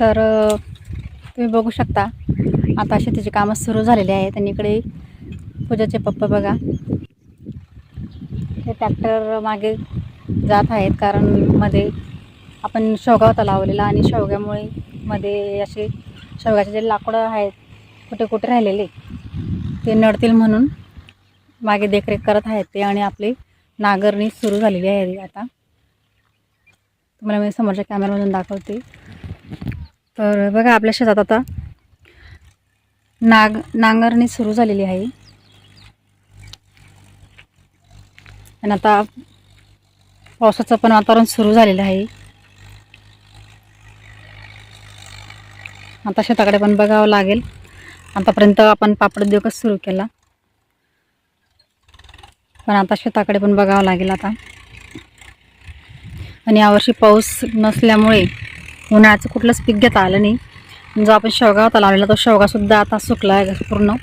तर तुम्ही बघू शकता. आता शेतीची कामं सुरू झालेली आहेत आणि इकडे पूजाचे पप्पा बघा. हे ट्रॅक्टर मागे जात आहेत कारण मध्ये आपण शेवगा लावलेला आणि शेवग्यामुळे मध्ये असे शेवगाचे जे लाकडं आहेत कुठे कुठे राहिलेले ते नडतील म्हणून मागे देखरेख करत आहेत ते आणि आपली नांगरणी सुरू झालेली आहे आता. तुम्हाला मी समोरच्या कॅमेरामधून दाखवते. तर बघा आपल्या शेतात आता नाग नांगरणी सुरू झालेली आहे. आणि आता पावसाचं पण वातावरण सुरू झालेलं आहे. आता शेताकडे पण बघावं लागेल. आतापर्यंत आपण पापड उद्योगच सुरू केला. पण आता शेताकडे पण बघावं लागेल आता. आणि यावर्षी पाऊस नसल्यामुळे उन्हाळ्याचं कुठलंच पीक घेता आलं नाही. जो आपण शेवगा होता लावलेला तो शेवगासुद्धा आता सुकला आहे पूर्ण.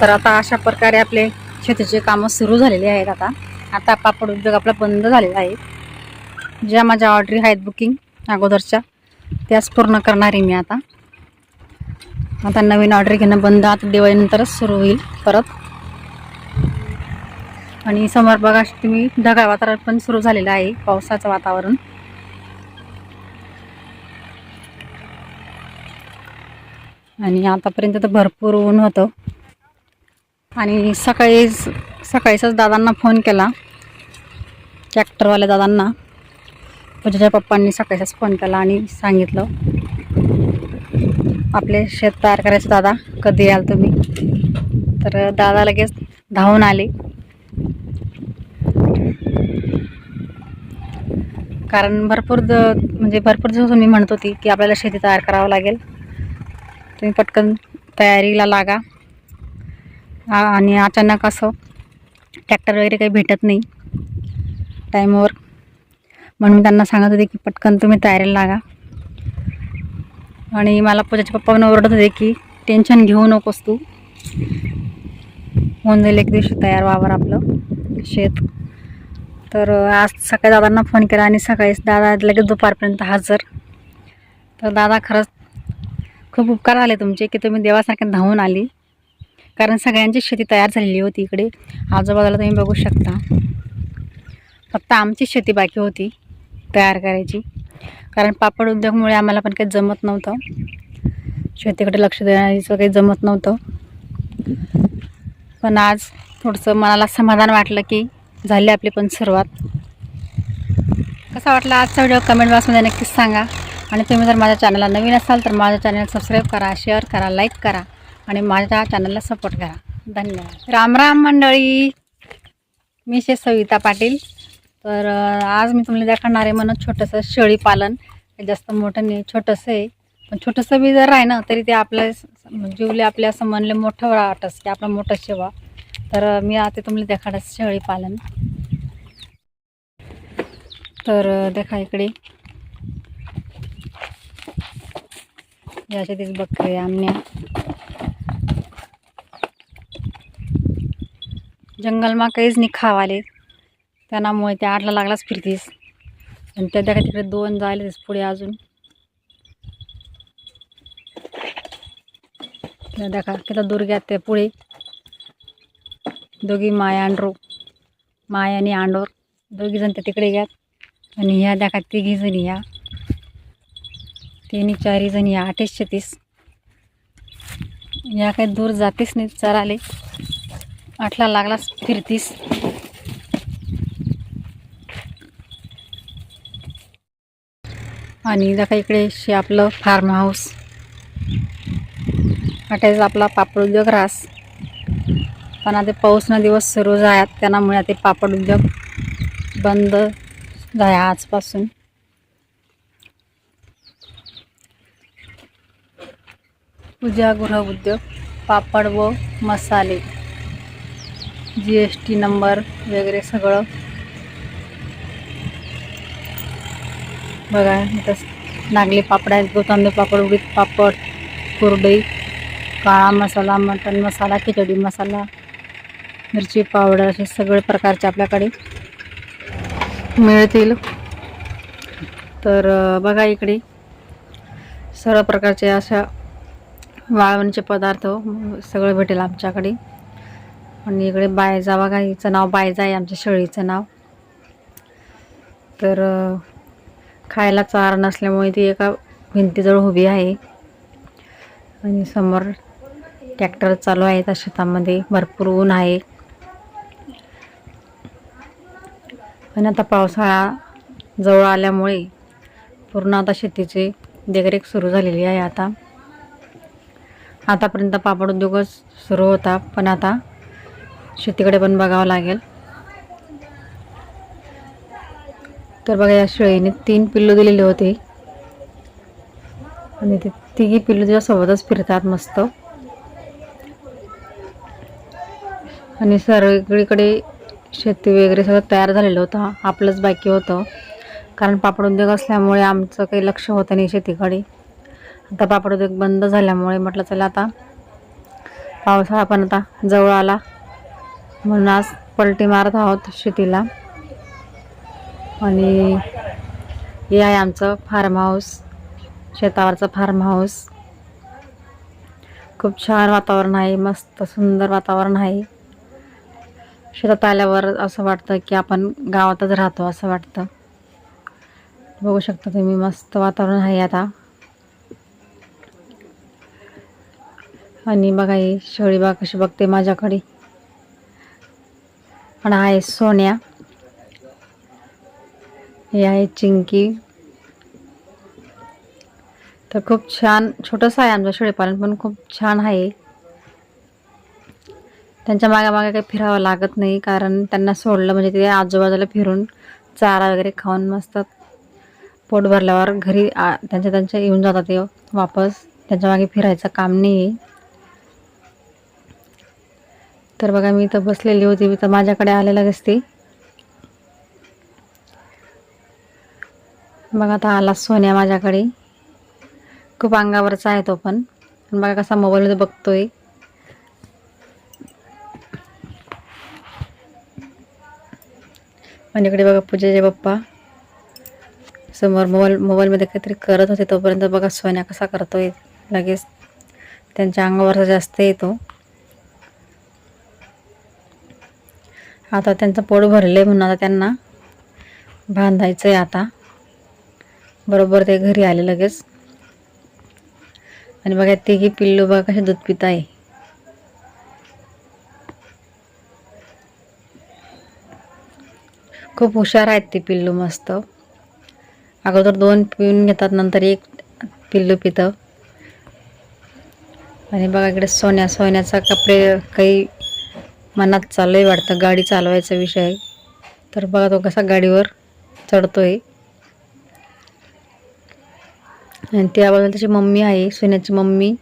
तर आता अशा प्रकारे आपले शेतीचे कामं सुरू झालेली आहेत आता. आता पापड उद्योग आपला बंद झालेला आहे. ज्या माझ्या ऑर्डरी आहेत बुकिंग अगोदरच्या त्याच पूर्ण करणार आहे मी आता. आता नवीन ऑर्डर घेणं बंद आता दिवाळीनंतरच सुरू होईल परत. आणि समोर बघा तुम्ही ढगाळ वातावरण पण सुरू झालेलं आहे पावसाचं वातावरण. आणि आतापर्यंत तर भरपूर ऊन होतं. आणि सकाळीच सकाळीच दादांना फोन केला ट्रॅक्टरवाल्या दादांना. पूजाच्या पप्पांनी सकाळीच फोन केला आणि सांगितलं आपले शेत तयार करायचं दादा कधी याल तुम्ही? तर दादा लगेच धावून आले. कारण भरपूर द म्हणजे भरपूर दिवस मी म्हणत होती की आपल्याला शेती तयार करावं लागेल. तुम्ही पटकन तयारीला लागा. आणि अचानक असं ट्रॅक्टर वगैरे काही भेटत नाही. टाईमवर. म्हणून मी त्यांना सांगत होते की पटकन तुम्ही तयारीला लागा. आणि मला पूजाच्या पप्पा ओरडत होते की टेन्शन घेऊ नकोस तू. होऊन जाईल एक दिवशी तयार व्हावर आपलं शेत. तर आज सकाळी दादांना फोन केला आणि सकाळीच दादा लगेच दुपारपर्यंत हजर. तर दादा खरंच खूप उपकार झाले तुमचे की तुम्ही देवासारखे धावून आली. कारण सगळ्यांची शेती तयार झालेली होती इकडे. आजूबाजूला तुम्ही बघू शकता. फक्त आमची शेती बाकी होती तयार करायची. कारण पापड उद्योगमुळे आम्हाला पण काही जमत नव्हतं. शेतीकडे लक्ष देण्याचं काही जमत नव्हतं. पण आज थोडंसं मनाला समाधान वाटलं की झाली आपली पण सुरुवात. कसा वाटला आजचा व्हिडिओ? कमेंट बॉक्समध्ये नक्कीच सांगा. आणि तुम्ही जर माझ्या चॅनलला नवीन असाल तर माझ्या चॅनल सबस्क्राईब करा शेअर करा लाईक करा आणि माझ्या चॅनलला सपोर्ट करा. धन्यवाद. राम राम मंडळी. मी शे सविता पाटील. तर आज मी तुम्हाला दाखवणार आहे म्हणून छोटंसं शेळी पालन. जास्त मोठं नाही छोटंसं आहे. पण छोटंसं बी जर आहे ना तरी ते आपल्या जीवले आपल्या असं म्हणले मोठं वाटस की आपलं मोठं शेवा. तर मी आते तुम्हाला देखाडस शेळी पालन. तर देखा इकडे. याच्या तीच बकरे आमण्या जंगलमा काहीच नाही खावाले. त्यामुळे त्या आडला लागलाच फिरतीस. आणि त्या देखा तिकडे दोन जायलेच पुढे अजून. त्या देखा किती दूर घ्या ते पुढे. दोघी माया अंडरो माय आणि आंडोर. दोघी जण त्या तिकडे घ्यात आणि ह्या देखा तिघी जणी या तिन्ही चारी जण या आठीस छत्तीस. या काही दूर जातीस नाही चराले. आठला लागलास फिरतीस. आणि दाखा इकडे शे आपलं फार्म हाऊस अटायच आपला पापड उद्योग रास. पण आता पाऊसना दिवस सुरू झाल्यात त्यामुळे आता पापड उद्योग बंद झाला आजपासून. पूजा गृह उद्योग पापड व मसाले जी एस टी नंबर वगैरे सगळं. बघा इथं नागले पापड आहेत गोतांबे पापड उडीद पापड कुरडई काळा मसाला मटन मसाला खिचडी मसाला मिरची पावडर असे सगळे प्रकारचे आपल्याकडे मिळतील. तर बघा इकडे. सर्व प्रकारचे अशा वाळवणीचे पदार्थ सगळं भेटेल आमच्याकडे. आणि इकडे बायजा बघा हिचं नाव बायजा आहे आमच्या शेळीचं नाव. तर खायला चारा नसल्यामुळे ती एका भिंतीजवळ उभी आहे. आणि समोर ट्रॅक्टर चालू आहे त्या शेतामध्ये भरपूर ऊन आहे. आणि आता पावसाळा जवळ आल्यामुळे पूर्ण आता शेतीची देखरेख सुरू झालेली आहे आता. आतापर्यंत पापड उद्योगच सुरू होता पण आता शेतीकडे पण बघावं लागेल. तर बघा या शेळीने तीन पिल्लू दिलेले होते. आणि ते तिघी पिल्लू तिच्यासोबतच फिरतात मस्त. आणि सगळीकडे शेती वगैरे सगळं तयार झालेलं होतं. आपलंच बाकी होतं. कारण पापड उद्योग असल्यामुळे आमचं काही लक्ष होतं नाही शेतीकडे. आता पापड उद्योग बंद झाल्यामुळे म्हटलं चला आता पावसाळा पण आता जवळ आला. म्हणून आज पलटी मारत आहोत शेतीला. आणि हे आहे आमचं फार्म हाऊस शेतावरचं फार्म हाऊस खूप छान वातावरण आहे. मस्त सुंदर वातावरण आहे. शेतात आल्यावर असं वाटतं की आपण गावातच राहतो असं वाटतं. बघू शकता तुम्ही मस्त वातावरण आहे आता. आणि बघा ही शेळी बा कशी बघते माझ्याकडे. पण आहे सोन्या. हे आहे चिंकी. तर खूप छान छोटंसं आहे आमचं शेळीपालन पण खूप छान आहे. त्यांच्या मागे मागे काही फिरावं लागत नाही कारण त्यांना सोडलं म्हणजे ते आजूबाजूला फिरून चारा वगैरे खाऊन मस्त पोट भरल्यावर घरी आ- त्यांच्या त्यांच्या येऊन जातात ते वापस. त्यांच्या मागे फिरायचं काम नाही. आहे तर बघा मी इथं बसलेली होती. मी तर माझ्याकडे आलेला दिसते बघा आता आला सोन्या माझ्याकडे. खूप अंगावरचा आहे तो पण. पण बघा कसा मोबाईलमध्ये बघतोय. माझ्याकडे इकडे बघा पूजेचे पप्पा. समोर मोबाईल मोबाईलमध्ये काहीतरी करत होते तोपर्यंत बघा सोन्या कसा करतोय लगेच. त्यांच्या अंगावरचा जास्त येतो आता त्यांचं पोट भरलं आहे म्हणून आता त्यांना बांधायचं आहे आता. बरोबर ते घरी आले लगेच. आणि बघा तिघी पिल्लू बघा कसे दूध पित आहे खूप हुशार आहेत ती पिल्लू मस्त. अगोदर दोन पिऊन घेतात नंतर एक पिल्लू पितं. आणि बघा इकडे सोन्या सोन्याचा कपडे काही मनात चालू आहे वाटतं गाडी चालवायचा विषय. तर बघा तो कसा गाडीवर चढतोय. आणि त्या बाजूला त्याची मम्मी आहे सोन्याची मम्मी.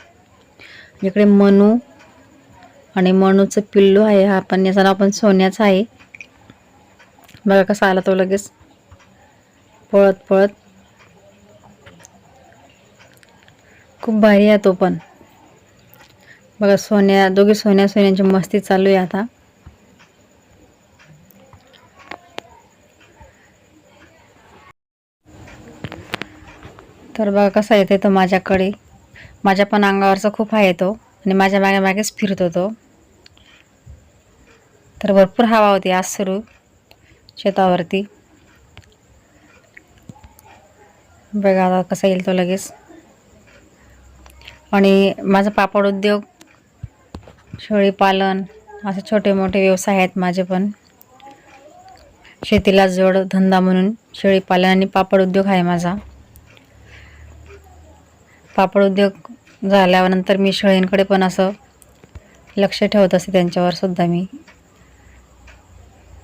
इकडे मनू आणि मनूचं पिल्लू आहे हा पण याचं नाव पण सोन्याचं आहे. बघा कसा आला तो लगेच. पळत पळत. खूप भारी आहे तो पण. बघा सोन्या दोघी सोन्या सोन्यांची मस्ती चालू आहे आता. तर बघा कसा येते तो माझ्याकडे. माझ्या पण अंगावरचा खूप हा तो आणि माझ्या मागे मागेच फिरतो तो. तर भरपूर हवा होती आज सुरू. शेतावरती. बघा आता कसा येईल तो लगेच. आणि माझा पापड उद्योग शेळीपालन असे छोटे मोठे व्यवसाय आहेत माझे पण. शेतीला जोड धंदा म्हणून शेळीपालन आणि पापड उद्योग आहे माझा. पापड उद्योग झाल्यानंतर मी शेळींकडे पण असं लक्ष ठेवत असते त्यांच्यावर सुद्धा मी.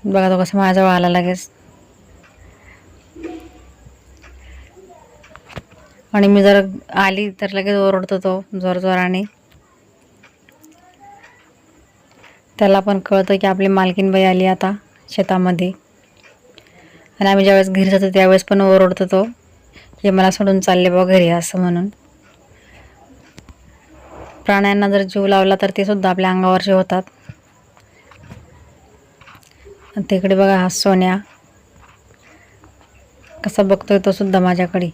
बघा तो कसं माझ्याजवळ आला लगेच. आणि मी जर आली तर लगेच ओरडतो तो जोर जोराने. त्याला पण कळतं की आपली मालकीनबाई आली आता शेतामध्ये. आणि आम्ही ज्यावेळेस घरी जातो त्यावेळेस पण ओरडतो तो हे मला सोडून चालले बा घरी असं म्हणून. प्राण्यांना जर जीव लावला तर ते सुद्धा आपल्या अंगावरचे होतात. आणि तिकडे बघा हा सोन्या. कसा बघतोय तो सुद्धा माझ्याकडे.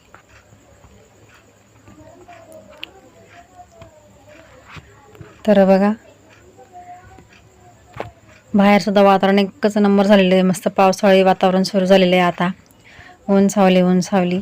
तर बघा. बाहेर सुद्धा वातावरण एकच नंबर झालेलं आहे. मस्त पावसाळी वातावरण सुरू झालेलं आहे आता. ऊन सावली ऊन सावली.